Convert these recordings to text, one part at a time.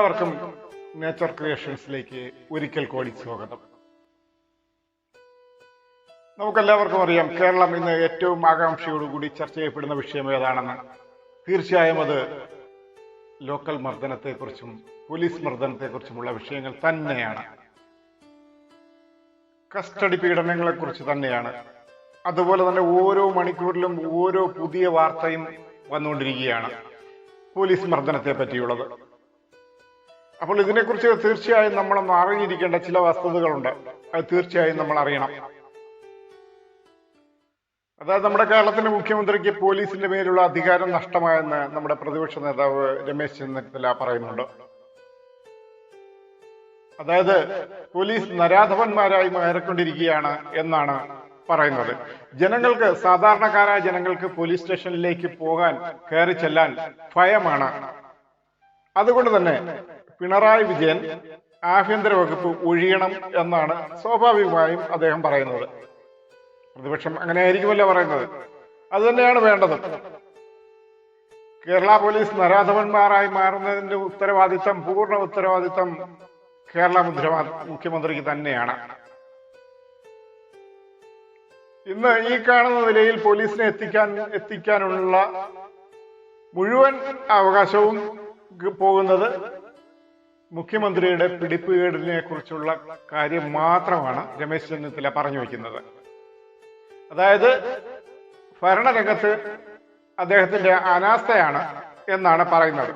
എല്ലാവർക്കും നേച്ചർ ക്രിയേഷൻസിലേക്ക് ഒരിക്കൽ കൂടി സ്വാഗതം. നമുക്കെല്ലാവർക്കും അറിയാം കേരളം ഇന്ന് ഏറ്റവും ആകാംക്ഷയോടുകൂടി ചർച്ച ചെയ്യപ്പെടുന്ന വിഷയം ഏതാണെന്ന്. തീർച്ചയായും അത് ലോക്കൽ മർദ്ദനത്തെക്കുറിച്ചും പോലീസ് മർദ്ദനത്തെക്കുറിച്ചുമുള്ള വിഷയങ്ങൾ തന്നെയാണ്. കസ്റ്റഡി പീഡനങ്ങളെക്കുറിച്ച് തന്നെയാണ്. അതുപോലെ തന്നെ ഓരോ മണിക്കൂറിലും ഓരോ പുതിയ വാർത്തയും വന്നുകൊണ്ടിരിക്കുകയാണ്. പോലീസ് മർദ്ദനത്തെ പറ്റിയുള്ളത് അപ്പോൾ ഇതിനെക്കുറിച്ച് തീർച്ചയായും നമ്മളൊന്ന് അറിഞ്ഞിരിക്കേണ്ട ചില വസ്തുതകളുണ്ട്. അത് തീർച്ചയായും നമ്മൾ അറിയണം. അതായത് നമ്മുടെ കേരളത്തിന്റെ മുഖ്യമന്ത്രിക്ക് പോലീസിന്റെ മേലുള്ള അധികാരം നഷ്ടമായെന്ന് നമ്മുടെ പ്രതിപക്ഷ നേതാവ് രമേശ് ചെന്നിത്തല പറയുന്നുണ്ട്. അതായത് പോലീസ് നരാധവന്മാരായി മാറിക്കൊണ്ടിരിക്കുകയാണ് എന്നാണ് പറയുന്നത്. ജനങ്ങൾക്ക് സാധാരണക്കാരായ ജനങ്ങൾക്ക് പോലീസ് സ്റ്റേഷനിലേക്ക് പോകാൻ കയറി ചെല്ലാൻ ഭയമാണ്. അതുകൊണ്ട് തന്നെ പിണറായി വിജയൻ ആഭ്യന്തര വകുപ്പ് ഒഴിയണം എന്നാണ് സ്വാഭാവികമായും അദ്ദേഹം പറയുന്നത്. പ്രതിപക്ഷം അങ്ങനെ ആയിരിക്കുമല്ലോ പറയുന്നത്. അത് തന്നെയാണ് വേണ്ടത്. കേരള പോലീസ് നരാധവന്മാരായി മാറുന്നതിന്റെ ഉത്തരവാദിത്തം പൂർണ ഉത്തരവാദിത്തം കേരള മുഖ്യമന്ത്രിക്ക് തന്നെയാണ്. ഇന്ന് ഈ കാണുന്ന നിലയിൽ പോലീസിനെ എത്തിക്കാൻ എത്തിക്കാനുള്ള മുഴുവൻ അവകാശവും പോകുന്നത് മുഖ്യമന്ത്രിയുടെ പിടിപ്പുകേടിനെ കുറിച്ചുള്ള കാര്യം മാത്രമാണ് രമേശ് ചെന്നിത്തല പറഞ്ഞു വയ്ക്കുന്നത്. അതായത് ഭരണരംഗത്ത് അദ്ദേഹത്തിന്റെ അനാസ്ഥയാണ് എന്നാണ് പറയുന്നത്.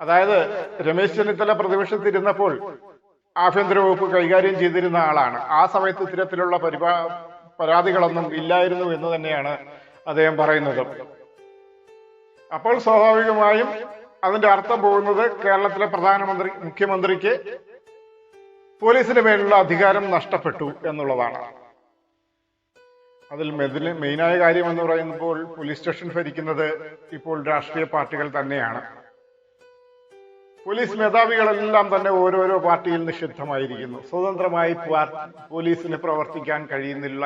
അതായത് രമേശ് ചെന്നിത്തല പ്രതിപക്ഷത്തിരുന്നപ്പോൾ ആഭ്യന്തര വകുപ്പ് കൈകാര്യം ചെയ്തിരുന്ന ആളാണ്. ആ സമയത്ത് ഇത്തരത്തിലുള്ള പരിപാ പരാതികളൊന്നും ഇല്ലായിരുന്നു എന്ന് തന്നെയാണ് അദ്ദേഹം പറയുന്നത്. അപ്പോൾ സ്വാഭാവികമായും അതിന്റെ അർത്ഥം പോകുന്നത് കേരളത്തിലെ പ്രധാനമന്ത്രി മുഖ്യമന്ത്രിക്ക് പോലീസിന് മേലുള്ള അധികാരം നഷ്ടപ്പെട്ടു എന്നുള്ളതാണ്. അതിൽ മെതിന് മെയിനായ കാര്യം എന്ന് പറയുമ്പോൾ പോലീസ് സ്റ്റേഷൻ ഭരിക്കുന്നത് ഇപ്പോൾ രാഷ്ട്രീയ പാർട്ടികൾ തന്നെയാണ്. പോലീസ് മേധാവികളെല്ലാം തന്നെ ഓരോരോ പാർട്ടിയിൽ നിഷിദ്ധമായിരിക്കുന്നു. സ്വതന്ത്രമായി പോലീസിന് പ്രവർത്തിക്കാൻ കഴിയുന്നില്ല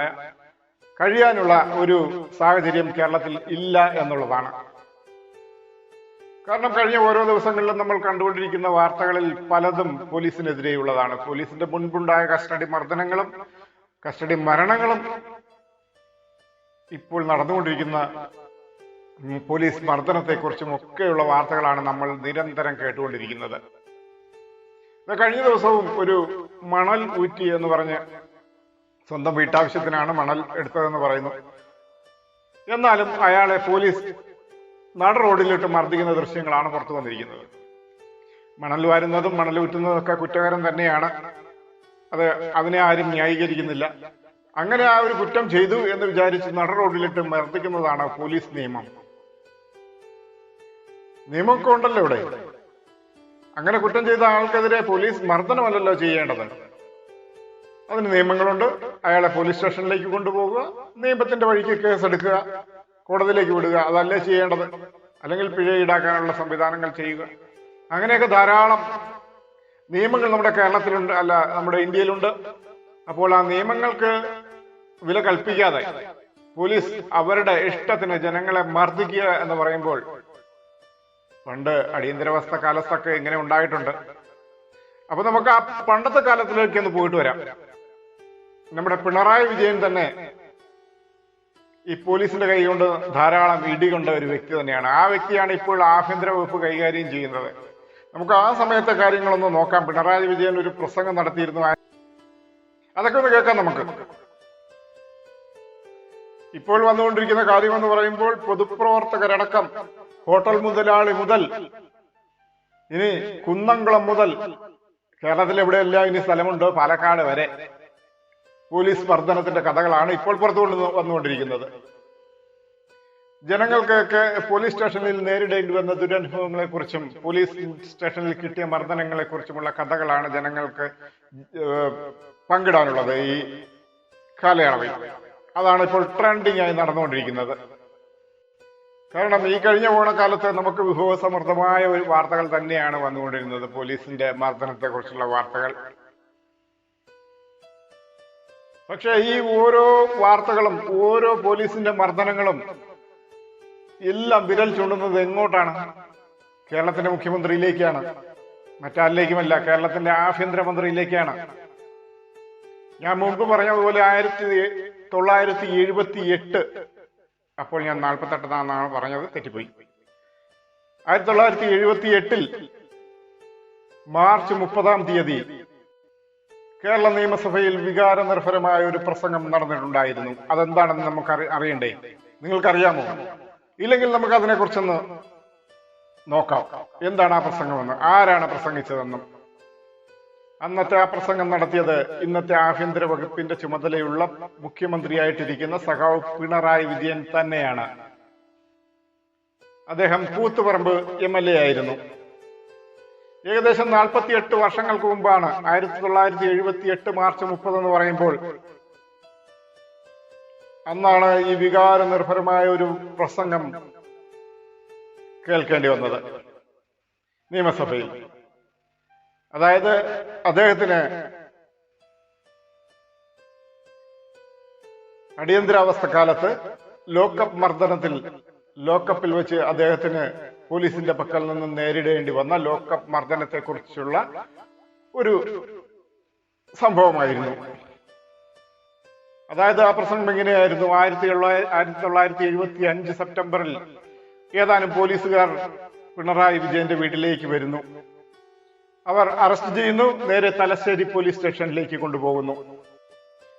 കഴിയാനുള്ള ഒരു സാഹചര്യം കേരളത്തിൽ ഇല്ല എന്നുള്ളതാണ്. കാരണം കഴിഞ്ഞ ഓരോ ദിവസങ്ങളിലും നമ്മൾ കണ്ടുകൊണ്ടിരിക്കുന്ന വാർത്തകളിൽ പലതും പോലീസിനെതിരെയുള്ളതാണ്. പോലീസിന്റെ മുൻപുണ്ടായ കസ്റ്റഡി മർദ്ദനങ്ങളും കസ്റ്റഡി മരണങ്ങളും ഇപ്പോൾ നടന്നുകൊണ്ടിരിക്കുന്ന പോലീസ് മർദ്ദനത്തെക്കുറിച്ചും ഒക്കെയുള്ള വാർത്തകളാണ് നമ്മൾ നിരന്തരം കേട്ടുകൊണ്ടിരിക്കുന്നത്. കഴിഞ്ഞ ദിവസവും ഒരു മണൽ ഊറ്റി എന്ന് പറഞ്ഞ് സ്വന്തം വീട്ടാവശ്യത്തിനാണ് മണൽ എടുത്തതെന്ന് പറയുന്നു. എന്നാലും അയാളെ പോലീസ് നട റോഡിലിട്ട് മർദ്ദിക്കുന്ന ദൃശ്യങ്ങളാണ് പുറത്തു വന്നിരിക്കുന്നത്. മണൽ വാരുന്നതും മണൽ വിറ്റുന്നതും ഒക്കെ കുറ്റകരം തന്നെയാണ്. അത് അതിനെ ആരും ന്യായീകരിക്കുന്നില്ല. അങ്ങനെ ആ ഒരു കുറ്റം ചെയ്തു എന്ന് വിചാരിച്ച് നട റോഡിലിട്ട് മർദ്ദിക്കുന്നതാണ് പോലീസ് നിയമം. നിയമമൊക്കെ ഉണ്ടല്ലോ ഇവിടെ. അങ്ങനെ കുറ്റം ചെയ്ത ആൾക്കെതിരെ പോലീസ് മർദ്ദനമല്ലല്ലോ ചെയ്യേണ്ടത്. അതിന് നിയമങ്ങളുണ്ട്. അയാളെ പോലീസ് സ്റ്റേഷനിലേക്ക് കൊണ്ടുപോകുക നിയമത്തിന്റെ വഴിക്ക് കേസെടുക്കുക കോടതിയിലേക്ക് വിടുക അതല്ലേ ചെയ്യേണ്ടത്? അല്ലെങ്കിൽ പിഴ ഈടാക്കാനുള്ള സംവിധാനങ്ങൾ ചെയ്യുക. അങ്ങനെയൊക്കെ ധാരാളം നിയമങ്ങൾ നമ്മുടെ കേരളത്തിലുണ്ട് അല്ല നമ്മുടെ ഇന്ത്യയിലുണ്ട്. അപ്പോൾ ആ നിയമങ്ങൾക്ക് വില കൽപ്പിക്കാതെ പോലീസ് അവരുടെ ഇഷ്ടത്തിന് ജനങ്ങളെ മർദ്ദിക്കുക എന്ന് പറയുമ്പോൾ പണ്ട് അടിയന്തരാവസ്ഥ കാലത്തൊക്കെ ഇങ്ങനെ ഉണ്ടായിട്ടുണ്ട്. അപ്പൊ നമുക്ക് ആ പണ്ടത്തെ കാലത്തിലേക്ക് ഒന്ന് പോയിട്ട് വരാം. നമ്മുടെ പിണറായി വിജയൻ തന്നെ ഈ പോലീസിന്റെ കൈ കൊണ്ട് ധാരാളം ഇടി കൊണ്ട ഒരു വ്യക്തി തന്നെയാണ്. ആ വ്യക്തിയാണ് ഇപ്പോൾ ആഭ്യന്തര വകുപ്പ് കൈകാര്യം ചെയ്യുന്നത്. നമുക്ക് ആ സമയത്തെ കാര്യങ്ങളൊന്ന് നോക്കാം. പിണറായി വിജയൻ ഒരു പ്രസംഗം നടത്തിയിരുന്നു. അതൊക്കെ ഒന്ന് കേൾക്കാം നമുക്ക്. ഇപ്പോൾ വന്നുകൊണ്ടിരിക്കുന്ന കാര്യമെന്ന് പറയുമ്പോൾ പൊതുപ്രവർത്തകരടക്കം ഹോട്ടൽ മുതലാളി മുതൽ ഇനി കുന്നംകുളം മുതൽ കേരളത്തിൽ എവിടെയെല്ലാം ഇനി സ്ഥലമുണ്ട്? പാലക്കാട് വരെ. പോലീസ് മർദ്ദനത്തിന്റെ കഥകളാണ് ഇപ്പോൾ പുറത്തു കൊണ്ട് വന്നുകൊണ്ടിരിക്കുന്നത്. ജനങ്ങൾക്കൊക്കെ പോലീസ് സ്റ്റേഷനിൽ നേരിടേണ്ടി വന്ന ദുരനുഭവങ്ങളെ കുറിച്ചും പോലീസ് സ്റ്റേഷനിൽ കിട്ടിയ മർദ്ദനങ്ങളെ കുറിച്ചുമുള്ള കഥകളാണ് ജനങ്ങൾക്ക് പങ്കിടാനുള്ളത് ഈ കാലയളവിൽ. അതാണ് ഇപ്പോൾ ട്രെൻഡിങ് ആയി നടന്നുകൊണ്ടിരിക്കുന്നത്. കാരണം ഈ കഴിഞ്ഞ ഓണക്കാലത്ത് നമുക്ക് വിഭവസമൃദ്ധമായ ഒരു വാർത്തകൾ തന്നെയാണ് വന്നുകൊണ്ടിരുന്നത്. പോലീസിന്റെ മർദ്ദനത്തെ കുറിച്ചുള്ള വാർത്തകൾ. പക്ഷെ ഈ ഓരോ വാർത്തകളും ഓരോ പോലീസിന്റെ മർദ്ദനങ്ങളും എല്ലാം വിരൽ ചൂണ്ടുന്നത് എങ്ങോട്ടാണ്? കേരളത്തിന്റെ മുഖ്യമന്ത്രിയിലേക്കാണ്. മറ്റാരിലേക്കുമല്ല കേരളത്തിന്റെ ആഭ്യന്തരമന്ത്രിയിലേക്കാണ് ഞാൻ മുമ്പ് പറഞ്ഞതുപോലെ ആയിരത്തി തൊള്ളായിരത്തി എഴുപത്തി എട്ട് അപ്പോൾ ഞാൻ നാൽപ്പത്തെട്ടെന്നാണ് പറഞ്ഞത് തെറ്റിപ്പോയി. ആയിരത്തി തൊള്ളായിരത്തി എഴുപത്തി എട്ടിൽ മാർച്ച് മുപ്പതാം തീയതി കേരള നിയമസഭയിൽ വികാരനിർഭരമായ ഒരു പ്രസംഗം നടന്നിട്ടുണ്ടായിരുന്നു. അതെന്താണെന്ന് നമുക്ക് അറിയണ്ടേ? നിങ്ങൾക്കറിയാമോ? ഇല്ലെങ്കിൽ നമുക്ക് അതിനെക്കുറിച്ചൊന്ന് നോക്കാം. എന്താണ് ആ പ്രസംഗമെന്ന്? ആരാണ് പ്രസംഗിച്ചതെന്നും? അന്നത്തെ ആ പ്രസംഗം നടത്തിയത് ഇന്നത്തെ ആഭ്യന്തര വകുപ്പിന്റെ ചുമതലയുള്ള മുഖ്യമന്ത്രിയായിട്ടിരിക്കുന്ന സഖാവ് പിണറായി വിജയൻ തന്നെയാണ്. അദ്ദേഹം കൂത്തുപറമ്പ് എം എൽ എ ആയിരുന്നു. ഏകദേശം നാൽപ്പത്തി എട്ട് വർഷങ്ങൾക്ക് മുമ്പാണ് ആയിരത്തി തൊള്ളായിരത്തി എഴുപത്തി എട്ട് മാർച്ച് മുപ്പത് എന്ന് പറയുമ്പോൾ അന്നാണ് ഈ വികാര നിർഭരമായ ഒരു പ്രസംഗം കേൾക്കേണ്ടി വന്നത്. നിയമസഭയിൽ. അതായത് അദ്ദേഹത്തിന് അടിയന്തരാവസ്ഥ കാലത്ത് ലോക്കപ്പ് മർദ്ദനത്തിൽ ലോക്കപ്പിൽ വെച്ച് അദ്ദേഹത്തിന് പോലീസിന്റെ പക്കൽ നിന്ന് നേരിടേണ്ടി വന്ന ലോക്കപ്പ് മർദ്ദനത്തെ കുറിച്ചുള്ള ഒരു സംഭവമായിരുന്നു. അതായത് ആ പ്രസംഗം എങ്ങനെയായിരുന്നു? ആയിരത്തി ആയിരത്തി തൊള്ളായിരത്തി എഴുപത്തി അഞ്ച് സെപ്റ്റംബറിൽ ഏതാനും പോലീസുകാർ പിണറായി വിജയന്റെ വീട്ടിലേക്ക് വരുന്നു. അവർ അറസ്റ്റ് ചെയ്യുന്നു നേരെ തലശ്ശേരി പോലീസ് സ്റ്റേഷനിലേക്ക് കൊണ്ടുപോകുന്നു.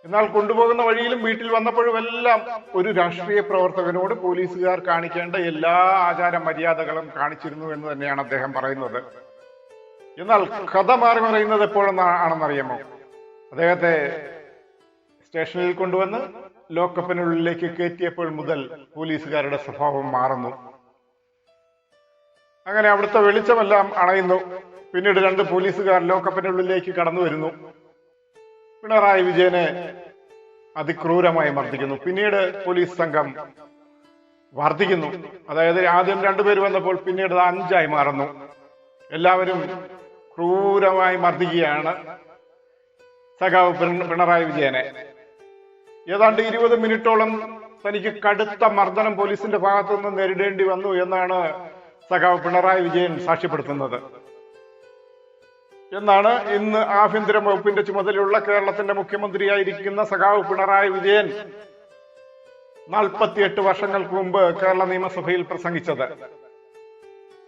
എന്നാൽ കൊണ്ടുപോകുന്ന വഴിയിലും വീട്ടിൽ വന്നപ്പോഴും എല്ലാം ഒരു രാഷ്ട്രീയ പ്രവർത്തകനോട് പോലീസുകാർ കാണിക്കേണ്ട എല്ലാ ആചാര മര്യാദകളും കാണിച്ചിരുന്നു എന്ന് തന്നെയാണ് അദ്ദേഹം പറയുന്നത്. എന്നാൽ കഥ മാറി മറിയുന്നത് എപ്പോഴെന്നാണെന്നറിയാമോ അദ്ദേഹത്തെ സ്റ്റേഷനിൽ കൊണ്ടുവന്ന് ലോക്കപ്പിനുള്ളിലേക്ക് കയറ്റിയപ്പോൾ മുതൽ പോലീസുകാരുടെ സ്വഭാവം മാറുന്നു. അങ്ങനെ അവിടുത്തെ വെളിച്ചമെല്ലാം അണയുന്നു. പിന്നീട് രണ്ട് പോലീസുകാർ ലോക്കപ്പിനുള്ളിലേക്ക് കടന്നു വരുന്നു. പിണറായി വിജയനെ അതിക്രൂരമായി മർദ്ദിക്കുന്നു. പിന്നീട് പോലീസ് സംഘം വർദ്ധിക്കുന്നു. അതായത് ആദ്യം രണ്ടുപേര് വന്നപ്പോൾ പിന്നീട് അഞ്ചായി മാറുന്നു. എല്ലാവരും ക്രൂരമായി മർദ്ദിക്കുകയാണ് സഖാവ് പിണറായി വിജയനെ. ഏതാണ്ട് ഇരുപത് മിനിറ്റോളം തനിക്ക് കടുത്ത മർദ്ദനം പോലീസിന്റെ ഭാഗത്തുനിന്ന് നേരിടേണ്ടി വന്നു എന്നാണ് സഖാവ് പിണറായി വിജയൻ സാക്ഷ്യപ്പെടുത്തുന്നത്. എന്നാണ് ഇന്ന് ആഭ്യന്തര വകുപ്പിന്റെ ചുമതലയുള്ള കേരളത്തിന്റെ മുഖ്യമന്ത്രിയായിരിക്കുന്ന സഖാവ് പിണറായി വിജയൻ നാൽപ്പത്തിയെട്ട് വർഷങ്ങൾക്ക് മുമ്പ് കേരള നിയമസഭയിൽ പ്രസംഗിച്ചത്.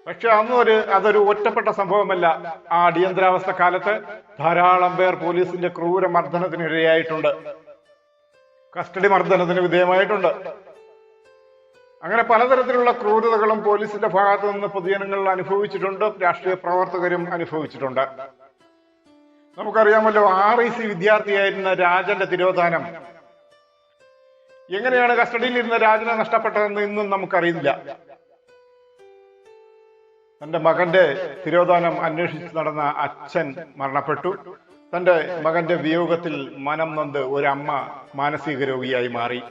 പക്ഷെ അന്ന് ഒരു അതൊരു ഒറ്റപ്പെട്ട സംഭവമല്ല. ആ അടിയന്തരാവസ്ഥ കാലത്ത് ധാരാളം പേർ പോലീസിന്റെ ക്രൂര മർദ്ദനത്തിനിരയായിട്ടുണ്ട്. കസ്റ്റഡി മർദ്ദനത്തിന് വിധേയമായിട്ടുണ്ട്. അങ്ങനെ പലതരത്തിലുള്ള ക്രൂരതകളും പോലീസിന്റെ ഭാഗത്തു നിന്ന് പൊതുജനങ്ങൾ അനുഭവിച്ചിട്ടുണ്ട് രാഷ്ട്രീയ പ്രവർത്തകരും അനുഭവിച്ചിട്ടുണ്ട്. നമുക്കറിയാമല്ലോ ആർ ഐ സി വിദ്യാർത്ഥിയായിരുന്ന രാജന്റെ തിരോധാനം. എങ്ങനെയാണ് കസ്റ്റഡിയിൽ ഇരുന്ന രാജനെ നഷ്ടപ്പെട്ടതെന്ന് ഇന്നും നമുക്കറിയില്ല. തന്റെ മകന്റെ തിരോധാനം അന്വേഷിച്ച് നടന്ന അച്ഛൻ മരണപ്പെട്ടു. തന്റെ മകന്റെ വിയോഗത്തിൽ മനം നൊന്ത് ഒരമ്മ മാനസിക രോഗിയായി മാറി.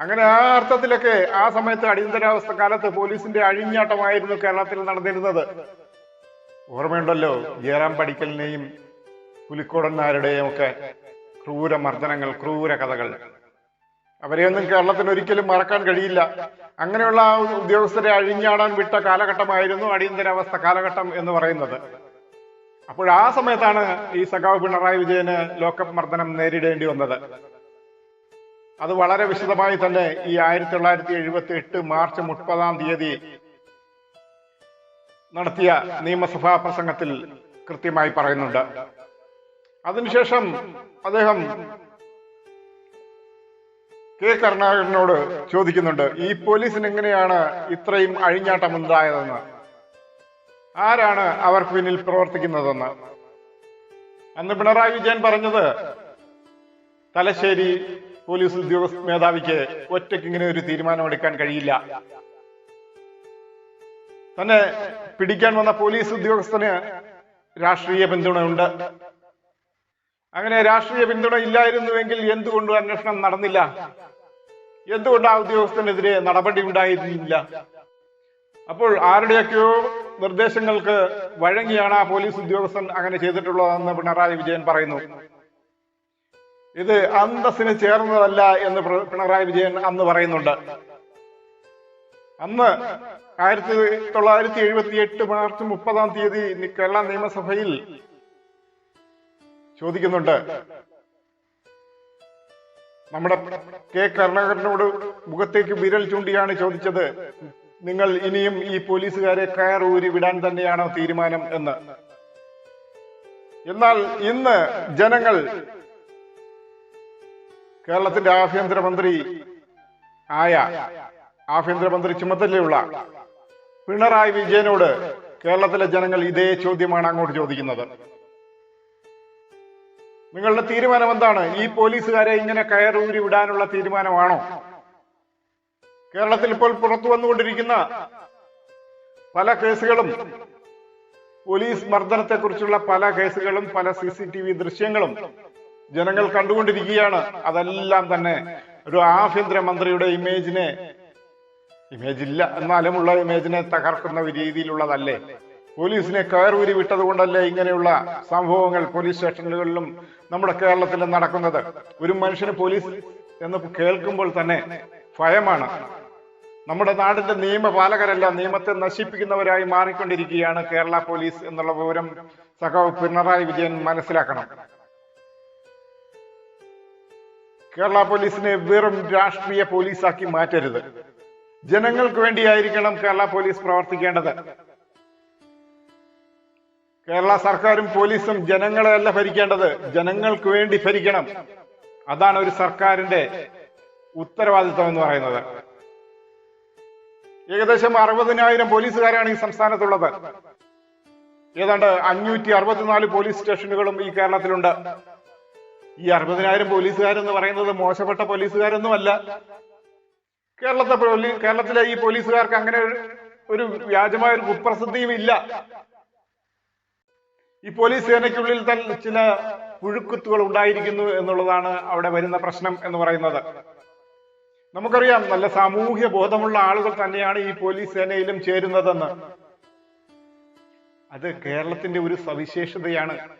അങ്ങനെ ആ അർത്ഥത്തിലൊക്കെ ആ സമയത്ത് അടിയന്തരാവസ്ഥ കാലത്ത് പോലീസിന്റെ അഴിഞ്ഞാട്ടമായിരുന്നു കേരളത്തിൽ നടന്നിരുന്നത്. ഓർമ്മയുണ്ടല്ലോ ജയറാം പടിക്കലിനെയും പുലിക്കോടൻ നായരുടെയും ഒക്കെ ക്രൂര മർദ്ദനങ്ങൾ ക്രൂര കഥകൾ. അവരെയൊന്നും കേരളത്തിന് ഒരിക്കലും മറക്കാൻ കഴിയില്ല. അങ്ങനെയുള്ള ആ ഉദ്യോഗസ്ഥരെ അഴിഞ്ഞാടാൻ വിട്ട കാലഘട്ടമായിരുന്നു അടിയന്തരാവസ്ഥ കാലഘട്ടം എന്ന് പറയുന്നത്. അപ്പോൾ ആ സമയത്താണ് ഈ സഖാവ് പിണറായി വിജയന് ലോക്കപ്പ് മർദ്ദനം നേരിടേണ്ടി വന്നത്. അത് വളരെ വിശദമായി തന്നെ ഈ ആയിരത്തി തൊള്ളായിരത്തി എഴുപത്തി എട്ട് മാർച്ച് മുപ്പതാം തീയതി നടത്തിയ നിയമസഭാ പ്രസംഗത്തിൽ കൃത്യമായി പറയുന്നുണ്ട്. അതിനുശേഷം അദ്ദേഹം കെ കരുണാകരനോട് ചോദിക്കുന്നുണ്ട് ഈ പോലീസിന് എങ്ങനെയാണ് ഇത്രയും അഴിഞ്ഞാട്ടം ഉണ്ടായതെന്ന് ആരാണ് അവർക്ക് പിന്നിൽ പ്രവർത്തിക്കുന്നതെന്ന്? അന്ന് പിണറായി വിജയൻ പറഞ്ഞത് തലശ്ശേരി പോലീസ് ഉദ്യോഗസ്ഥ മേധാവിക്ക് ഒറ്റയ്ക്ക് ഇങ്ങനെ ഒരു തീരുമാനമെടുക്കാൻ കഴിയില്ല. തന്നെ പിടിക്കാൻ വന്ന പോലീസ് ഉദ്യോഗസ്ഥന് രാഷ്ട്രീയ പിന്തുണയുണ്ട്. അങ്ങനെ രാഷ്ട്രീയ പിന്തുണ ഇല്ലായിരുന്നുവെങ്കിൽ എന്തുകൊണ്ട് അന്വേഷണം നടന്നില്ല. എന്തുകൊണ്ട് ആ ഉദ്യോഗസ്ഥനെതിരെ നടപടി ഉണ്ടായിരുന്നില്ല? അപ്പോൾ ആരുടെയൊക്കെയോ നിർദ്ദേശങ്ങൾക്ക് വഴങ്ങിയാണ് ആ പോലീസ് ഉദ്യോഗസ്ഥൻ അങ്ങനെ ചെയ്തിട്ടുള്ളതെന്ന് പിണറായി വിജയൻ പറയുന്നു. ഇത് അന്തസ്സിന് ചേർന്നതല്ല എന്ന് പിണറായി വിജയൻ അന്ന് പറയുന്നുണ്ട്. അന്ന് ആയിരത്തി തൊള്ളായിരത്തി എഴുപത്തി എട്ട് മാർച്ച് മുപ്പതാം തീയതി കേരള നിയമസഭയിൽ ചോദിക്കുന്നുണ്ട്. നമ്മുടെ കെ കരുണാകരനോട് മുഖത്തേക്ക് വിരൽ ചൂണ്ടിയാണ് ചോദിച്ചത്. നിങ്ങൾ ഇനിയും ഈ പോലീസുകാരെ കയർ ഊരി വിടാൻ തന്നെയാണോ തീരുമാനം എന്ന്. എന്നാൽ ഇന്ന് ജനങ്ങൾ കേരളത്തിന്റെ ആഭ്യന്തരമന്ത്രി ആയ ആഭ്യന്തരമന്ത്രി ചുമതലയുള്ള പിണറായി വിജയനോട് കേരളത്തിലെ ജനങ്ങൾ ഇതേ ചോദ്യമാണ് അങ്ങോട്ട് ചോദിക്കുന്നത്. നിങ്ങളുടെ തീരുമാനം എന്താണ്? ഈ പോലീസുകാരെ ഇങ്ങനെ കയറൂരി വിടാനുള്ള തീരുമാനമാണോ? കേരളത്തിൽ ഇപ്പോൾ പുറത്തു വന്നുകൊണ്ടിരിക്കുന്ന പല കേസുകളും പോലീസ് മർദ്ദനത്തെക്കുറിച്ചുള്ള പല കേസുകളും പല സി സി ടി വി ദൃശ്യങ്ങളും ജനങ്ങൾ കണ്ടുകൊണ്ടിരിക്കുകയാണ്. അതെല്ലാം തന്നെ ഒരു ആഭ്യന്തരമന്ത്രിയുടെ ഇമേജിനെ ഇമേജ് ഇല്ല. എന്നാലും ഉള്ള ഇമേജിനെ തകർക്കുന്ന രീതിയിലുള്ളതല്ലേ? പോലീസിനെ കയറൂരി വിട്ടത് കൊണ്ടല്ലേ ഇങ്ങനെയുള്ള സംഭവങ്ങൾ പോലീസ് സ്റ്റേഷനുകളിലും നമ്മുടെ കേരളത്തിലും നടക്കുന്നത്? ഒരു മനുഷ്യന് പോലീസ് എന്ന് കേൾക്കുമ്പോൾ തന്നെ ഭയമാണ്. നമ്മുടെ നാടിന്റെ നിയമപാലകരല്ല നിയമത്തെ നശിപ്പിക്കുന്നവരായി മാറിക്കൊണ്ടിരിക്കുകയാണ് കേരള പോലീസ് എന്നുള്ള വിവരം സഖാവ് പിണറായി വിജയൻ മനസ്സിലാക്കണം. കേരള പോലീസിനെ വെറും രാഷ്ട്രീയ പോലീസാക്കി മാറ്റരുത്. ജനങ്ങൾക്ക് വേണ്ടിയായിരിക്കണം കേരള പോലീസ് പ്രവർത്തിക്കേണ്ടത്. കേരള സർക്കാരും പോലീസും ജനങ്ങളെയല്ല ഭരിക്കേണ്ടത്. ജനങ്ങൾക്ക് വേണ്ടി ഭരിക്കണം. അതാണ് ഒരു സർക്കാരിന്റെ ഉത്തരവാദിത്വം എന്ന് പറയുന്നത്. ഏകദേശം അറുപതിനായിരം പോലീസുകാരാണ് ഈ സംസ്ഥാനത്തുള്ളത്. ഏതാണ്ട് അഞ്ഞൂറ്റി അറുപത്തിനാല് പോലീസ് സ്റ്റേഷനുകളും ഈ കേരളത്തിലുണ്ട്. ഈ അറുപതിനായിരം പോലീസുകാരെന്ന് പറയുന്നത് മോശപ്പെട്ട പോലീസുകാരൊന്നും അല്ല കേരളത്തെ കേരളത്തിലെ ഈ പോലീസുകാർക്ക് അങ്ങനെ ഒരു വ്യാജമായ ഒരു കുപ്രസിദ്ധിയും ഇല്ല. ഈ പോലീസ് സേനയ്ക്കുള്ളിൽ തന്നെ ചില പുഴുക്കുത്തുകൾ ഉണ്ടായിരിക്കുന്നു എന്നുള്ളതാണ് അവിടെ വരുന്ന പ്രശ്നം എന്ന് പറയുന്നത്. നമുക്കറിയാം നല്ല സാമൂഹ്യ ബോധമുള്ള ആളുകൾ തന്നെയാണ് ഈ പോലീസ് സേനയിലും ചേരുന്നതെന്ന്. അത് കേരളത്തിന്റെ ഒരു സവിശേഷതയാണ്.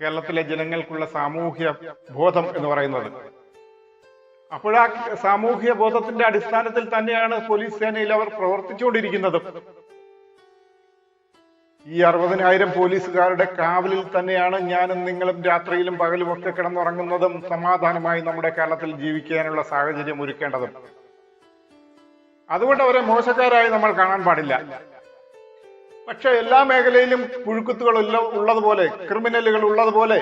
കേരളത്തിലെ ജനങ്ങൾക്കുള്ള സാമൂഹ്യ ബോധം എന്ന് പറയുന്നത്. അപ്പോഴാ സാമൂഹ്യ ബോധത്തിന്റെ അടിസ്ഥാനത്തിൽ തന്നെയാണ് പോലീസ് സേനയിൽ അവർ പ്രവർത്തിച്ചുകൊണ്ടിരിക്കുന്നത്. ഈ അറുപതിനായിരം പോലീസുകാരുടെ കാവലിൽ തന്നെയാണ് ഞാനും നിങ്ങളും രാത്രിയിലും പകലും ഒക്കെ കിടന്നുറങ്ങുന്നതും സമാധാനമായി നമ്മുടെ കേരളത്തിൽ ജീവിക്കാനുള്ള സാഹചര്യം ഒരുക്കേണ്ടതും. അതുകൊണ്ട് അവരെ മോശക്കാരായി നമ്മൾ കാണാൻ പാടില്ല. പക്ഷെ എല്ലാ മേഖലയിലും പുഴുക്കുത്തുകൾ ഉള്ളതുപോലെ ക്രിമിനലുകൾ ഉള്ളതുപോലെ.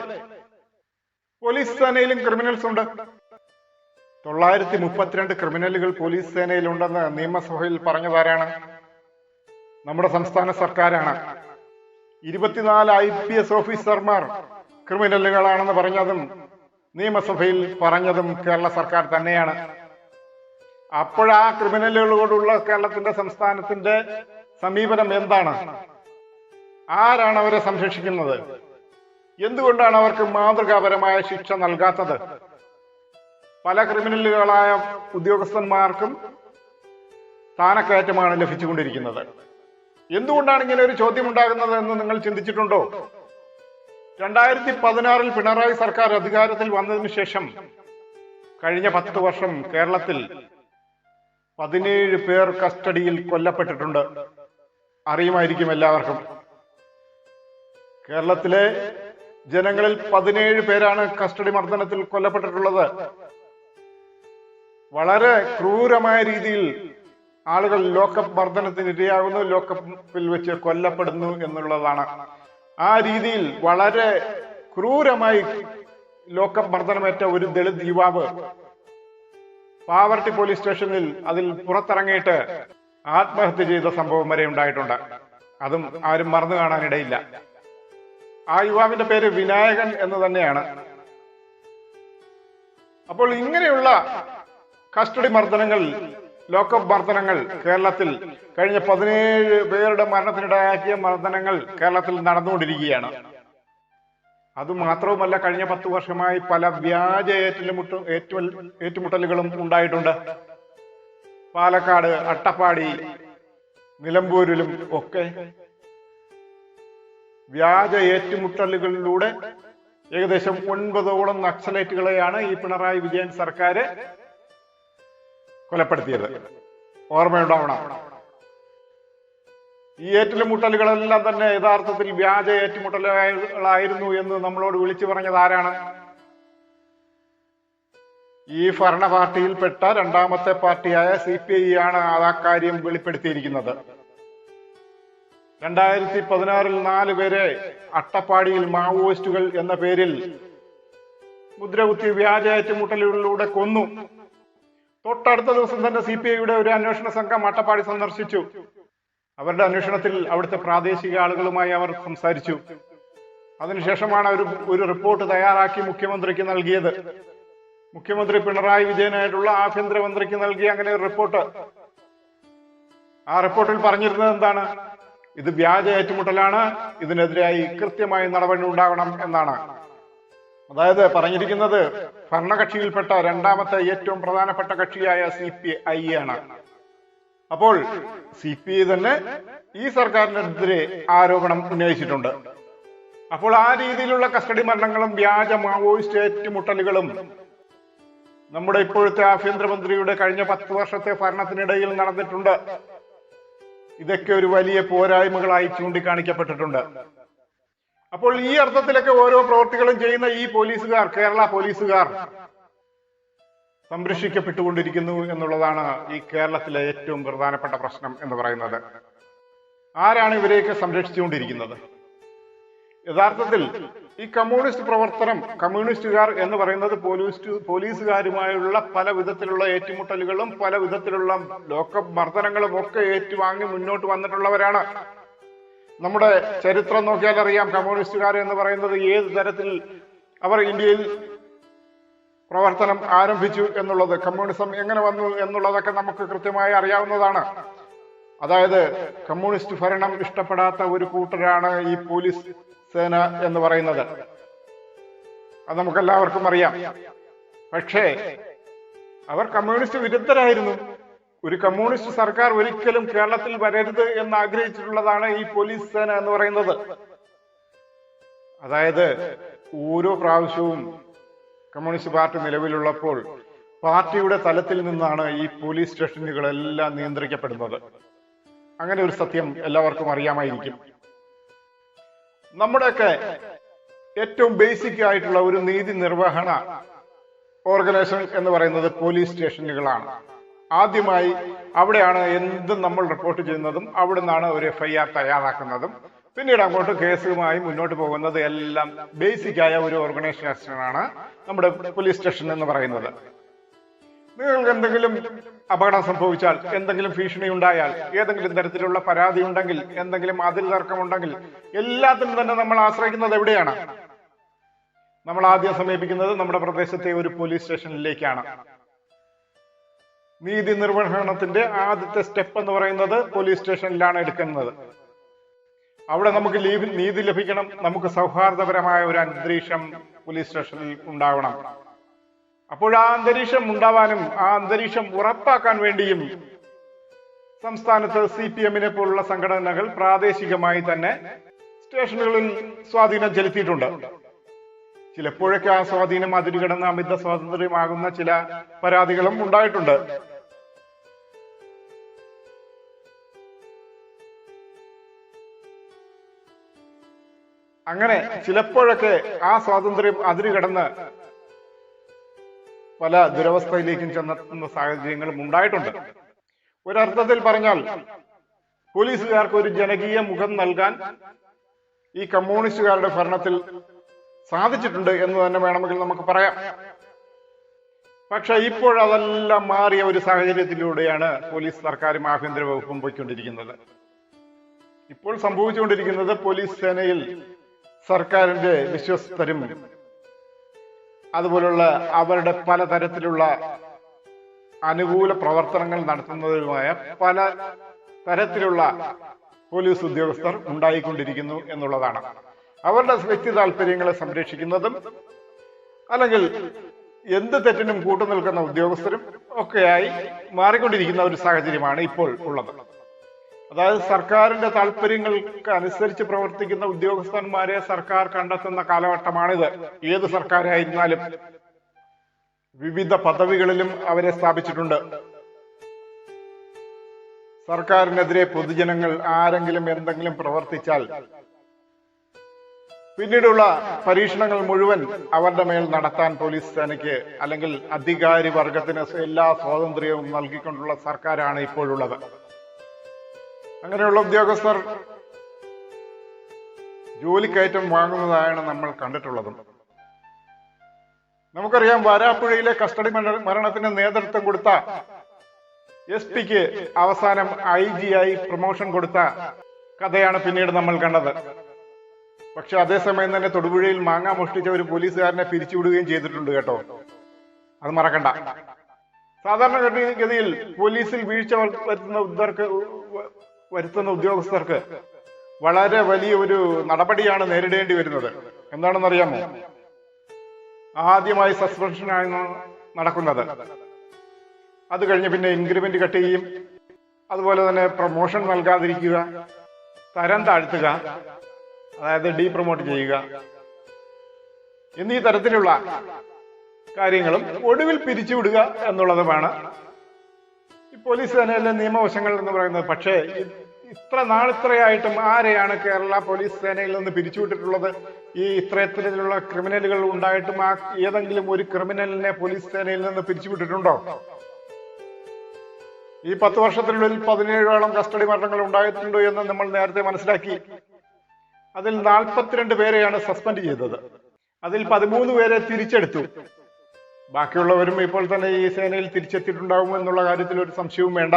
പോലീസ് സേനയിലും ക്രിമിനൽസ് ഉണ്ട്. തൊള്ളായിരത്തി മുപ്പത്തിരണ്ട് ക്രിമിനലുകൾ പോലീസ് സേനയിലുണ്ടെന്ന് നിയമസഭയിൽ പറഞ്ഞതാരാണ്? നമ്മുടെ സംസ്ഥാന സർക്കാരാണ്. ഇരുപത്തിനാല് ഐ പി എസ് ഓഫീസർമാർ ക്രിമിനലുകളാണെന്ന് പറഞ്ഞതും നിയമസഭയിൽ പറഞ്ഞതും കേരള സർക്കാർ തന്നെയാണ്. അപ്പോഴാ ക്രിമിനലുകളോടുള്ള കേരളത്തിന്റെ സംസ്ഥാനത്തിന്റെ സമീപനം എന്താണ്? ആരാണ് അവരെ സംരക്ഷിക്കുന്നത്? എന്തുകൊണ്ടാണ് അവർക്ക് മാതൃകാപരമായ ശിക്ഷ നൽകാത്തത്? പല ക്രിമിനലുകളായ ഉദ്യോഗസ്ഥന്മാർക്കും സ്ഥാനക്കയറ്റമാണ് ലഭിച്ചുകൊണ്ടിരിക്കുന്നത്. എന്തുകൊണ്ടാണ് ഇങ്ങനെ ഒരു ചോദ്യം ഉണ്ടാകുന്നത് എന്ന് നിങ്ങൾ ചിന്തിച്ചിട്ടുണ്ടോ? രണ്ടായിരത്തി പതിനാറിൽ പിണറായി സർക്കാർ അധികാരത്തിൽ വന്നതിന് ശേഷം കഴിഞ്ഞ പത്ത് വർഷം കേരളത്തിൽ പതിനേഴ് പേർ കസ്റ്റഡിയിൽ കൊല്ലപ്പെട്ടിട്ടുണ്ട്. അറിയുമായിരിക്കും എല്ലാവർക്കും. കേരളത്തിലെ ജനങ്ങളിൽ പതിനേഴ് പേരാണ് കസ്റ്റഡി മർദ്ദനത്തിൽ കൊല്ലപ്പെട്ടിട്ടുള്ളത്. വളരെ ക്രൂരമായ രീതിയിൽ ആളുകൾ ലോക്കപ്പ് മർദ്ദനത്തിന് ഇരയാകുന്നു ലോക്കപ്പിൽ വെച്ച് കൊല്ലപ്പെടുന്നു എന്നുള്ളതാണ്. ആ രീതിയിൽ വളരെ ക്രൂരമായി ലോക്കപ്പ് മർദ്ദനമേറ്റ ഒരു ദളിത് യുവാവ് പാവർട്ടി പോലീസ് സ്റ്റേഷനിൽ അതിൽ പുറത്തിറങ്ങിയിട്ട് ആത്മഹത്യ ചെയ്ത സംഭവം വരെ ഉണ്ടായിട്ടുണ്ട്. അതും ആരും മറന്നു കാണാനിടയില്ല. ആ യുവാവിന്റെ പേര് വിനായകൻ എന്ന് തന്നെയാണ്. അപ്പോൾ ഇങ്ങനെയുള്ള കസ്റ്റഡി മർദ്ദനങ്ങൾ ലോക്കപ്പ് മർദ്ദനങ്ങൾ കേരളത്തിൽ കഴിഞ്ഞ പതിനേഴ് പേരുടെ മരണത്തിനിടയാക്കിയ മർദ്ദനങ്ങൾ കേരളത്തിൽ നടന്നുകൊണ്ടിരിക്കുകയാണ്. അതുമാത്രവുമല്ല കഴിഞ്ഞ പത്ത് വർഷമായി പല വ്യാജ ഏറ്റുമുട്ട ഏറ്റുമുട്ടലുകളും ഉണ്ടായിട്ടുണ്ട്. പാലക്കാട് അട്ടപ്പാടി നിലമ്പൂരിലും ഒക്കെ വ്യാജ ഏറ്റുമുട്ടലുകളിലൂടെ ഏകദേശം ഒൻപതോളം നക്സലൈറ്റുകളെയാണ് ഈ പിണറായി വിജയൻ സർക്കാർ കൊലപ്പെടുത്തിയത്. ഓർമ്മയുണ്ടാവണം ഈ ഏറ്റുമുട്ടലുകളെല്ലാം തന്നെ യഥാർത്ഥത്തിൽ വ്യാജ ഏറ്റുമുട്ടലുകളായിരുന്നു എന്ന് നമ്മളോട് വിളിച്ചു പറഞ്ഞത് ആരാണ്? ഈ ഭരണ പാർട്ടിയിൽപ്പെട്ട രണ്ടാമത്തെ പാർട്ടിയായ സി പി ഐ ആണ് ആ കാര്യം വെളിപ്പെടുത്തിയിരിക്കുന്നത്. രണ്ടായിരത്തി പതിനാറിൽ നാല് പേരെ അട്ടപ്പാടിയിൽ മാവോയിസ്റ്റുകൾ എന്ന പേരിൽ മുദ്രകുത്തി വ്യാജ ഏറ്റുമുട്ടലുകളിലൂടെ കൊന്നു. തൊട്ടടുത്ത ദിവസം തന്നെ സി പി ഐയുടെ ഒരു അന്വേഷണ സംഘം അട്ടപ്പാടി സന്ദർശിച്ചു. അവരുടെ അന്വേഷണത്തിൽ അവിടുത്തെ പ്രാദേശിക ആളുകളുമായി അവർ സംസാരിച്ചു. അതിനുശേഷമാണ് ഒരു ഒരു റിപ്പോർട്ട് തയ്യാറാക്കി മുഖ്യമന്ത്രിക്ക് നൽകിയത്. മുഖ്യമന്ത്രി പിണറായി വിജയനായിട്ടുള്ള ആഭ്യന്തരമന്ത്രിക്ക് നൽകിയ അങ്ങനെ ഒരു റിപ്പോർട്ട്. ആ റിപ്പോർട്ടിൽ പറഞ്ഞിരുന്നത് എന്താണ്? ഇത് വ്യാജ ഏറ്റുമുട്ടലാണ് ഇതിനെതിരായി കൃത്യമായി നടപടി ഉണ്ടാകണം എന്നാണ്. അതായത് പറഞ്ഞിരിക്കുന്നത് ഭരണകക്ഷിയിൽപ്പെട്ട രണ്ടാമത്തെ ഏറ്റവും പ്രധാനപ്പെട്ട കക്ഷിയായ സി പി ഐ ആണ്. അപ്പോൾ സി പി ഐ തന്നെ ഈ സർക്കാരിനെതിരെ ആരോപണം ഉന്നയിച്ചിട്ടുണ്ട്. അപ്പോൾ ആ രീതിയിലുള്ള കസ്റ്റഡി മരണങ്ങളും വ്യാജ മാവോയിസ്റ്റ് ഏറ്റുമുട്ടലുകളും നമ്മുടെ ഇപ്പോഴത്തെ ആഭ്യന്തരമന്ത്രിയുടെ കഴിഞ്ഞ പത്ത് വർഷത്തെ ഭരണത്തിനിടയിൽ നടന്നിട്ടുണ്ട്. ഇതൊക്കെ ഒരു വലിയ പോരായ്മകളായി ചൂണ്ടിക്കാണിക്കപ്പെട്ടിട്ടുണ്ട്. അപ്പോൾ ഈ അർത്ഥത്തിലൊക്കെ ഓരോ പ്രവൃത്തികളും ചെയ്യുന്ന ഈ പോലീസുകാർ കേരള പോലീസുകാർ സംരക്ഷിക്കപ്പെട്ടുകൊണ്ടിരിക്കുന്നു എന്നുള്ളതാണ് ഈ കേരളത്തിലെ ഏറ്റവും പ്രധാനപ്പെട്ട പ്രശ്നം എന്ന് പറയുന്നത്. ആരാണ് ഇവരെയൊക്കെ സംരക്ഷിച്ചുകൊണ്ടിരിക്കുന്നത്? യഥാർത്ഥത്തിൽ ഈ കമ്മ്യൂണിസ്റ്റ് പ്രവർത്തനം കമ്മ്യൂണിസ്റ്റുകാർ എന്ന് പറയുന്നത് പോലീസ് പോലീസുകാരുമായുള്ള പല വിധത്തിലുള്ള ഏറ്റുമുട്ടലുകളും പല വിധത്തിലുള്ള ലോക മർദ്ദനങ്ങളും ഒക്കെ ഏറ്റുവാങ്ങി മുന്നോട്ട് വന്നിട്ടുള്ളവരാണ്. നമ്മുടെ ചരിത്രം നോക്കിയാൽ അറിയാം കമ്മ്യൂണിസ്റ്റുകാർ എന്ന് പറയുന്നത് ഏത് തരത്തിൽ അവർ ഇന്ത്യയിൽ പ്രവർത്തനം ആരംഭിച്ചു എന്നുള്ളത് കമ്മ്യൂണിസം എങ്ങനെ വന്നു എന്നുള്ളതൊക്കെ നമുക്ക് കൃത്യമായി അറിയാവുന്നതാണ്. അതായത് കമ്മ്യൂണിസ്റ്റ് ഭരണം ഇഷ്ടപ്പെടാത്ത ഒരു കൂട്ടരാണ് ഈ പോലീസ് സേന എന്ന് പറയുന്നത്. അത് നമുക്കെല്ലാവർക്കും അറിയാം. പക്ഷേ അവർ കമ്മ്യൂണിസ്റ്റ് വിരുദ്ധരായിരുന്നു. ഒരു കമ്മ്യൂണിസ്റ്റ് സർക്കാർ ഒരിക്കലും കേരളത്തിൽ വരരുത് എന്ന് ആഗ്രഹിച്ചിട്ടുള്ളതാണ് ഈ പോലീസ് സേന എന്ന് പറയുന്നത്. അതായത് ഓരോ പ്രാവശ്യവും കമ്മ്യൂണിസ്റ്റ് പാർട്ടി നിലവിലുള്ളപ്പോൾ പാർട്ടിയുടെ തലത്തിൽ നിന്നാണ് ഈ പോലീസ് സ്റ്റേഷനുകളെല്ലാം നിയന്ത്രിക്കപ്പെടുന്നത്. അങ്ങനെ ഒരു സത്യം എല്ലാവർക്കും അറിയാമായിരിക്കും. നമ്മുടെയൊക്കെ ഏറ്റവും ബേസിക് ആയിട്ടുള്ള ഒരു നീതി നിർവഹണ ഓർഗനൈസേഷൻ എന്ന് പറയുന്നത് പോലീസ് സ്റ്റേഷനുകളാണ് ആദ്യമായി അവിടെയാണ് എന്തും നമ്മൾ റിപ്പോർട്ട് ചെയ്യുന്നതും അവിടെ നിന്നാണ് ഒരു എഫ് ഐ ആർ തയ്യാറാക്കുന്നതും. പിന്നീട് അങ്ങോട്ട് കേസുമായി മുന്നോട്ട് പോകുന്നത് എല്ലാം ബേസിക് ആയ ഒരു ഓർഗനൈസേഷനാണ് നമ്മുടെ പോലീസ് സ്റ്റേഷൻ എന്ന് പറയുന്നത്. നിങ്ങൾക്ക് എന്തെങ്കിലും അപകടം സംഭവിച്ചാൽ എന്തെങ്കിലും ഭീഷണി ഉണ്ടായാൽ ഏതെങ്കിലും തരത്തിലുള്ള പരാതി ഉണ്ടെങ്കിൽ എന്തെങ്കിലും അതിൽ തർക്കമുണ്ടെങ്കിൽ എല്ലാത്തിനും തന്നെ നമ്മൾ ആശ്രയിക്കുന്നത് എവിടെയാണ്? നമ്മൾ ആദ്യം സമീപിക്കുന്നത് നമ്മുടെ പ്രദേശത്തെ ഒരു പോലീസ് സ്റ്റേഷനിലേക്കാണ്. നീതി നിർവഹണത്തിന്റെ ആദ്യത്തെ സ്റ്റെപ്പ് എന്ന് പറയുന്നത് പോലീസ് സ്റ്റേഷനിലാണ് എടുക്കുന്നത്. അവിടെ നമുക്ക് ലീവ് നീതി ലഭിക്കണം നമുക്ക് സൗഹാർദ്ദപരമായ ഒരു അന്തരീക്ഷം പോലീസ് സ്റ്റേഷനിൽ ഉണ്ടാവണം. അപ്പോൾ ആ അന്തരീക്ഷം ഉണ്ടാവാനും ആ അന്തരീക്ഷം ഉറപ്പാക്കാൻ വേണ്ടിയും സംസ്ഥാനത്ത് സി പി എമ്മിനെ പോലുള്ള സംഘടനകൾ പ്രാദേശികമായി തന്നെ സ്റ്റേഷനുകളിൽ സ്വാധീനം ചെലുത്തിയിട്ടുണ്ട്. ചിലപ്പോഴൊക്കെ ആ സ്വാധീനം അതിരുകടന്ന് അമിത സ്വാതന്ത്ര്യമാകുന്ന ചില പരാതികളും ഉണ്ടായിട്ടുണ്ട്. അങ്ങനെ ചിലപ്പോഴൊക്കെ ആ സ്വാതന്ത്ര്യം അതിരുകടന്ന് പല ദുരവസ്ഥയിലേക്കും ചെന്നെത്തുന്ന സാഹചര്യങ്ങളും ഉണ്ടായിട്ടുണ്ട്. ഒരർത്ഥത്തിൽ പറഞ്ഞാൽ പോലീസുകാർക്ക് ഒരു ജനകീയ മുഖം നൽകാൻ ഈ കമ്മ്യൂണിസ്റ്റുകാരുടെ ഭരണത്തിൽ സാധിച്ചിട്ടുണ്ട് എന്ന് തന്നെ വേണമെങ്കിൽ നമുക്ക് പറയാം. പക്ഷെ ഇപ്പോൾ അതെല്ലാം മാറിയ ഒരു സാഹചര്യത്തിലൂടെയാണ് പോലീസ് സർക്കാരും ആഭ്യന്തര വകുപ്പും പോയിക്കൊണ്ടിരിക്കുന്നത്. ഇപ്പോൾ സംഭവിച്ചുകൊണ്ടിരിക്കുന്നത് പോലീസ് സേനയിൽ സർക്കാരിന്റെ വിശ്വസ്തരും അതുപോലുള്ള അവരുടെ പലതരത്തിലുള്ള അനുകൂല പ്രവർത്തനങ്ങൾ നടത്തുന്നതുമായ പല തരത്തിലുള്ള പോലീസ് ഉദ്യോഗസ്ഥർ ഉണ്ടായിക്കൊണ്ടിരിക്കുന്നു എന്നുള്ളതാണ്. അവരുടെ വ്യക്തി താല്പര്യങ്ങളെ സംരക്ഷിക്കുന്നതും അല്ലെങ്കിൽ എന്ത് തെറ്റിനും കൂട്ടുനിൽക്കുന്ന ഉദ്യോഗസ്ഥരും ഒക്കെയായി മാറിക്കൊണ്ടിരിക്കുന്ന ഒരു സാഹചര്യമാണ് ഇപ്പോൾ ഉള്ളത്. അതായത് സർക്കാരിന്റെ താല്പര്യങ്ങൾക്ക് അനുസരിച്ച് പ്രവർത്തിക്കുന്ന ഉദ്യോഗസ്ഥന്മാരെ സർക്കാർ കണ്ടെത്തുന്ന കാലഘട്ടമാണിത്. ഏത് സർക്കാരായിരുന്നാലും വിവിധ പദവികളിലും അവരെ സ്ഥാപിച്ചിട്ടുണ്ട്. സർക്കാരിനെതിരെ പൊതുജനങ്ങൾ ആരെങ്കിലും എന്തെങ്കിലും പ്രവർത്തിച്ചാൽ പിന്നീടുള്ള പരീക്ഷണങ്ങൾ മുഴുവൻ അവരുടെ മേൽ നടത്താൻ പോലീസ് സേനയ്ക്ക് അല്ലെങ്കിൽ അധികാരി വർഗത്തിന് എല്ലാ സ്വാതന്ത്ര്യവും നൽകിക്കൊണ്ടുള്ള സർക്കാരാണ് ഇപ്പോഴുള്ളത്. അങ്ങനെയുള്ള ഉദ്യോഗസ്ഥർ ജോലിക്കയറ്റം വാങ്ങുന്നതാണ് നമ്മൾ കണ്ടിട്ടുള്ളതും. നമുക്കറിയാം വാരാപ്പുഴയിലെ കസ്റ്റഡി മരണത്തിന് നേതൃത്വം കൊടുത്ത എസ് പിക്ക് അവസാനം ഐ ജി ആയി പ്രൊമോഷൻ കൊടുത്ത കഥയാണ് പിന്നീട് നമ്മൾ കണ്ടത്. പക്ഷെ അതേസമയം തന്നെ തൊടുപുഴയിൽ മാങ്ങ മോഷ്ടിച്ച ഒരു പോലീസുകാരനെ പിരിച്ചുവിടുകയും ചെയ്തിട്ടുണ്ട് കേട്ടോ. അത് മറക്കണ്ട. സാധാരണ ഗതി- ഗതിയിൽ പോലീസിൽ വീഴ്ച വരു- വരുത്തുന്ന ഉദ്ദർക്ക് വരുത്തുന്ന ഉദ്യോഗസ്ഥർക്ക് വളരെ വലിയ ഒരു നടപടിയാണ് നേരിടേണ്ടി വരുന്നത്. എന്താണെന്നറിയാമോ? ആദ്യമായി സസ്പെൻഷനാണ് നടക്കുന്നത്. അത് കഴിഞ്ഞ് പിന്നെ ഇൻക്രിമെന്റ് കട്ട് ചെയ്യും. അതുപോലെ തന്നെ പ്രൊമോഷൻ നൽകാതിരിക്കുക തരം താഴ്ത്തുക അതായത് ഡീ പ്രൊമോട്ട് ചെയ്യുക. എന്നീ തരത്തിലുള്ള കാര്യങ്ങളും ഒടുവിൽ പിരിച്ചുവിടുക എന്നുള്ളതുമാണ് പോലീസ് സേനയിലെ നിയമവശങ്ങൾ എന്ന് പറയുന്നത്. പക്ഷേ ഇത്ര നാളിത്രയായിട്ടും ആരെയാണ് കേരള പോലീസ് സേനയിൽ നിന്ന് പിരിച്ചുവിട്ടിട്ടുള്ളത്? ഈ ഇത്തരത്തിലുള്ള ക്രിമിനലുകൾ ഉണ്ടായിട്ടും ആ ഏതെങ്കിലും ഒരു ക്രിമിനലിനെ പോലീസ് സേനയിൽ നിന്ന് പിരിച്ചുവിട്ടിട്ടുണ്ടോ? ഈ പത്ത് വർഷത്തിനുള്ളിൽ പതിനേഴോളം കസ്റ്റഡി മരണങ്ങൾ ഉണ്ടായിട്ടുണ്ട് എന്ന് നമ്മൾ നേരത്തെ മനസ്സിലാക്കി. അതിൽ നാൽപ്പത്തിരണ്ട് പേരെയാണ് സസ്പെൻഡ് ചെയ്തത്. അതിൽ പതിമൂന്ന് പേരെ തിരിച്ചെടുത്തു. ബാക്കിയുള്ളവരും ഇപ്പോൾ തന്നെ ഈ സേനയിൽ തിരിച്ചെത്തിയിട്ടുണ്ടാകും എന്നുള്ള കാര്യത്തിൽ ഒരു സംശയവും വേണ്ട.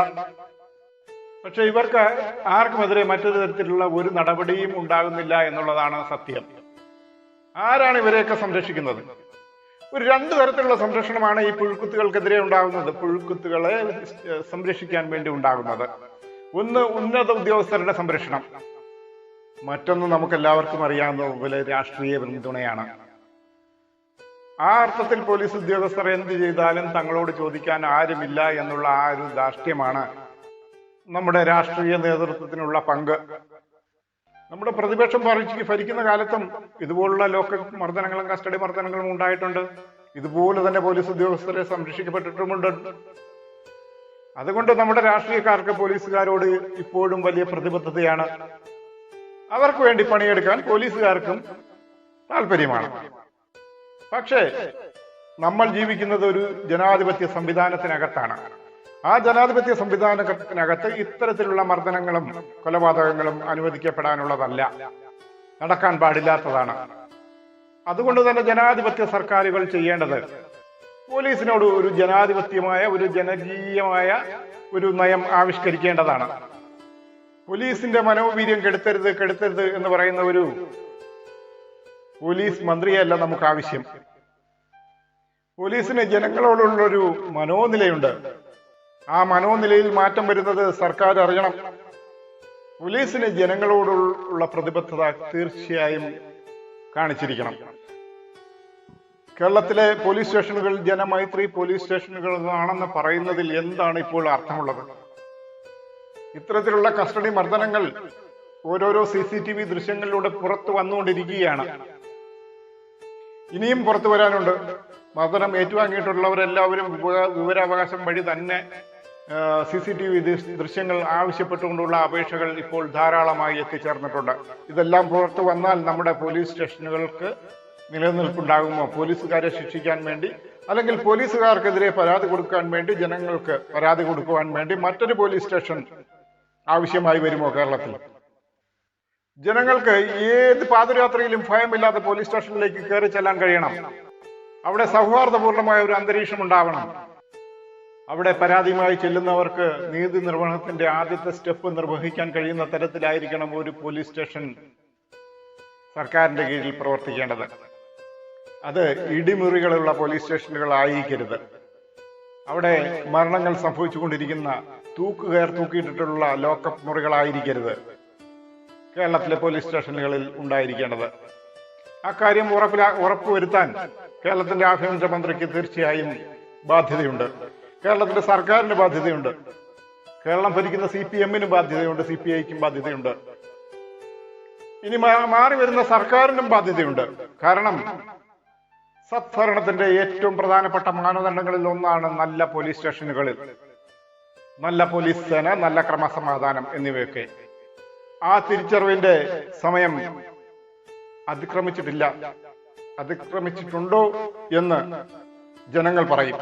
പക്ഷെ ഇവർക്ക് ആർക്കുമെതിരെ മറ്റൊരു തരത്തിലുള്ള ഒരു നടപടിയും ഉണ്ടാകുന്നില്ല എന്നുള്ളതാണ് സത്യം. ആരാണ് ഇവരെയൊക്കെ സംരക്ഷിക്കുന്നത്? ഒരു രണ്ട് തരത്തിലുള്ള സംരക്ഷണമാണ് ഈ പുഴുക്കുത്തുകൾക്കെതിരെ ഉണ്ടാകുന്നത്. പുഴുക്കുത്തുകളെ സംരക്ഷിക്കാൻ വേണ്ടി ഉണ്ടാകുന്നത്. ഒന്ന് ഉന്നത ഉദ്യോഗസ്ഥരുടെ സംരക്ഷണം. മറ്റൊന്ന് നമുക്ക് എല്ലാവർക്കും അറിയാവുന്ന പോലെ രാഷ്ട്രീയ പിന്തുണയാണ്. ആ അർത്ഥത്തിൽ പോലീസ് ഉദ്യോഗസ്ഥർ എന്ത് ചെയ്താലും തങ്ങളോട് ചോദിക്കാൻ ആരുമില്ല എന്നുള്ള ആ ഒരു ധാർഷ്ട്യമാണ് നമ്മുടെ രാഷ്ട്രീയ നേതൃത്വത്തിനുള്ള പങ്ക്. നമ്മുടെ പ്രതിപക്ഷം ഭരിച്ച് ഭരിക്കുന്ന കാലത്തും ഇതുപോലുള്ള ലോക്കൽ മർദ്ദനങ്ങളും കസ്റ്റഡി മർദ്ദനങ്ങളും ഉണ്ടായിട്ടുണ്ട്. ഇതുപോലെ തന്നെ പോലീസ് ഉദ്യോഗസ്ഥരെ സംരക്ഷിക്കപ്പെട്ടിട്ടുമുണ്ട്. അതുകൊണ്ട് നമ്മുടെ രാഷ്ട്രീയക്കാർക്ക് പോലീസുകാരോട് ഇപ്പോഴും വലിയ പ്രതിബദ്ധതയാണ്. അവർക്ക് വേണ്ടി പണിയെടുക്കാൻ പോലീസുകാർക്കും താല്പര്യമാണ് പക്ഷേ നമ്മൾ ജീവിക്കുന്നത് ഒരു ജനാധിപത്യ സംവിധാനത്തിനകത്താണ്. ആ ജനാധിപത്യ സംവിധാനത്തിനകത്ത് ഇത്തരത്തിലുള്ള മർദ്ദനങ്ങളും കൊലപാതകങ്ങളും അനുവദിക്കപ്പെടാനുള്ളതല്ല. നടക്കാൻ പാടില്ലാത്തതാണ്. അതുകൊണ്ട് തന്നെ ജനാധിപത്യ സർക്കാരുകൾ ചെയ്യേണ്ടത് പോലീസിനോട് ഒരു ജനാധിപത്യമായ ഒരു ജനകീയമായ ഒരു നയം ആവിഷ്കരിക്കേണ്ടതാണ്. പോലീസിന്റെ മനോവീര്യം കെടുത്തരുത് കെടുത്തരുത് എന്ന് പറയുന്ന ഒരു പോലീസ് മന്ത്രിയല്ല നമുക്ക് ആവശ്യം. പോലീസിന് ജനങ്ങളോടുള്ളൊരു മനോനിലയുണ്ട്. ആ മനോനിലയിൽ മാറ്റം വരുന്നത് സർക്കാർ അറിയണം. പോലീസിന് ജനങ്ങളോടുള്ള പ്രതിബദ്ധത തീർച്ചയായും കാണിച്ചിരിക്കണം. കേരളത്തിലെ പോലീസ് സ്റ്റേഷനുകൾ ജനമൈത്രി പോലീസ് സ്റ്റേഷനുകൾ ആണെന്ന് പറയുന്നതിൽ എന്താണ് ഇപ്പോൾ അർത്ഥമുള്ളത്? ഇത്തരത്തിലുള്ള കസ്റ്റഡി മർദ്ദനങ്ങൾ ഓരോരോ സി സി ടി വി ദൃശ്യങ്ങളിലൂടെ പുറത്തു വന്നുകൊണ്ടിരിക്കുകയാണ്. ഇനിയും പുറത്തു വരാനുണ്ട്. മർദ്ദനം ഏറ്റുവാങ്ങിയിട്ടുള്ളവരെല്ലാവരും വിവ- വിവരാവകാശം വഴി തന്നെ സി സി ടി വി ദൃശ്യങ്ങൾ ആവശ്യപ്പെട്ടുകൊണ്ടുള്ള അപേക്ഷകൾ ഇപ്പോൾ ധാരാളമായി എത്തിച്ചേർന്നിട്ടുണ്ട്. ഇതെല്ലാം പുറത്തു വന്നാൽ നമ്മുടെ പോലീസ് സ്റ്റേഷനുകൾക്ക് നിലനിൽപ്പുണ്ടാകുമോ? പോലീസുകാരെ ശിക്ഷിക്കാൻ വേണ്ടി അല്ലെങ്കിൽ പോലീസുകാർക്കെതിരെ പരാതി കൊടുക്കാൻ വേണ്ടി ജനങ്ങൾക്ക് പരാതി കൊടുക്കുവാൻ വേണ്ടി മറ്റൊരു പോലീസ് സ്റ്റേഷൻ ആവശ്യമായി വരുമോ കേരളത്തിൽ? ജനങ്ങൾക്ക് ഏത് പാദയാത്രയിലും ഭയമില്ലാതെ പോലീസ് സ്റ്റേഷനിലേക്ക് കയറി ചെല്ലാൻ കഴിയണം. അവിടെ സൗഹാർദ്ദപൂർണമായ ഒരു അന്തരീക്ഷം ഉണ്ടാവണം. അവിടെ പരാതിയുമായി ചെല്ലുന്നവർക്ക് നീതി നിർവഹണത്തിന്റെ ആദ്യത്തെ സ്റ്റെപ്പ് നിർവഹിക്കാൻ കഴിയുന്ന തരത്തിലായിരിക്കണം ഒരു പോലീസ് സ്റ്റേഷൻ സർക്കാരിന്റെ കീഴിൽ പ്രവർത്തിക്കേണ്ടത്. അത് ഇടിമുറികളുള്ള പോലീസ് സ്റ്റേഷനുകളായിരിക്കരുത് അവിടെ മരണങ്ങൾ സംഭവിച്ചുകൊണ്ടിരിക്കുന്ന തൂക്കുകയർ തൂക്കിയിട്ടിട്ടുള്ള ലോക്കപ്പ് മുറികളായിരിക്കരുത്. കേരളത്തിലെ പോലീസ് സ്റ്റേഷനുകളിൽ ഉണ്ടായിരിക്കേണ്ടത്. അക്കാര്യം ഉറപ്പിലാ ഉറപ്പുവരുത്താൻ കേരളത്തിന്റെ ആഭ്യന്തര മന്ത്രിക്ക് തീർച്ചയായും ബാധ്യതയുണ്ട്. കേരളത്തിന്റെ സർക്കാരിന് ബാധ്യതയുണ്ട്. കേരളം ഭരിക്കുന്ന സി പി എമ്മിനും ബാധ്യതയുണ്ട് സി പി ഐക്കും ബാധ്യതയുണ്ട്. ഇനി മാറി വരുന്ന സർക്കാരിനും ബാധ്യതയുണ്ട്. കാരണം സത്ഭരണത്തിന്റെ ഏറ്റവും പ്രധാനപ്പെട്ട മാനദണ്ഡങ്ങളിൽ ഒന്നാണ് നല്ല പോലീസ് സ്റ്റേഷനുകളിൽ. നല്ല പോലീസ് സേന നല്ല ക്രമസമാധാനം എന്നിവയൊക്കെ. ആ തിരിച്ചറിവിന്റെ സമയം അതിക്രമിച്ചിട്ടില്ല. അതിക്രമിച്ചിട്ടുണ്ടോ എന്ന് ജനങ്ങൾ പറയും.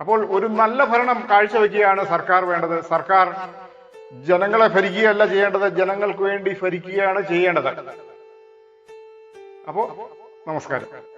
അപ്പോൾ ഒരു നല്ല ഭരണം കാഴ്ചവെക്കുകയാണ് സർക്കാർ വേണ്ടത്. സർക്കാർ ജനങ്ങളെ ഭരിക്കുകയല്ല ചെയ്യേണ്ടത്. ജനങ്ങൾക്ക് വേണ്ടി ഭരിക്കുകയാണ് ചെയ്യേണ്ടത്. അപ്പോ നമസ്കാരം.